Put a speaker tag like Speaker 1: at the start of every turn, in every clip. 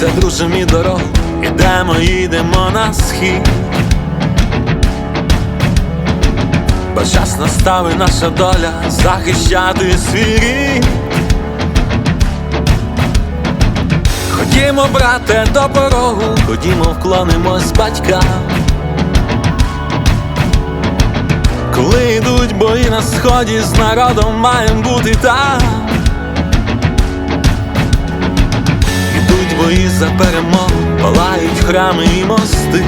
Speaker 1: Дивися, друже, мій дорогу, ідемо, їдемо на схід. Бо час настав і наша доля захищати свій. Ходімо, брате, до порогу, ходімо, вклонимось батькам. Коли йдуть бої на сході, з народом маєм бути там. Бої за перемогу, палають храми і мости.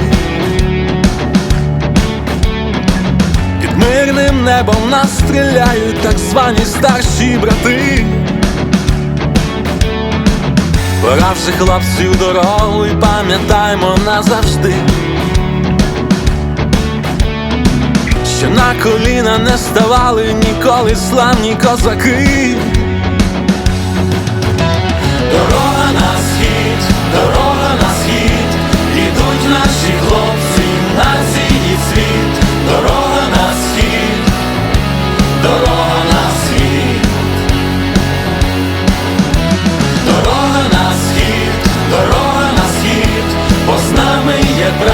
Speaker 1: Під мирним небом нас стріляють так звані старші брати. Пора вже хлопці в дорогу і пам'ятаймо назавжди. Що на коліна не ставали ніколи славні козаки.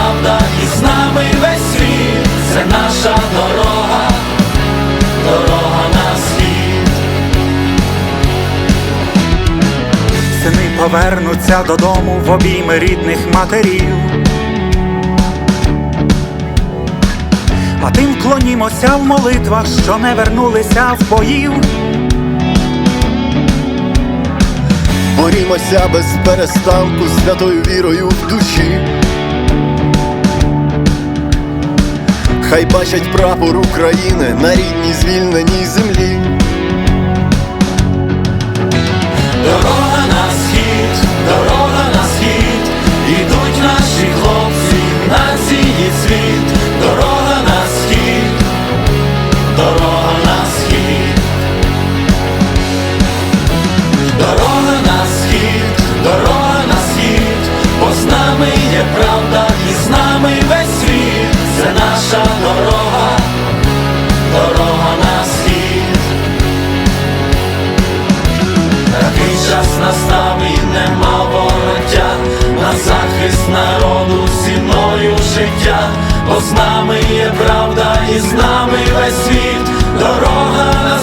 Speaker 1: Правда і з нами весь світ, це наша дорога, дорога на схід.
Speaker 2: Сини повернуться додому в обійми рідних матерів. А тим вклонімося в молитвах, що не вернулися в боїв.
Speaker 3: Борімося без перестанку святою вірою в душі. Хай бачать прапор України на рідній звільненій землі.
Speaker 1: Дорога на схід, дорога на схід, ідуть наші хлопці, нації світ, дорога на схід, дорога на схід, дорога на схід, дорога, дорога на схід. Такий час настав і нема вороття. На захист народу ціною життя, бо з нами є правда і з нами весь світ, дорога на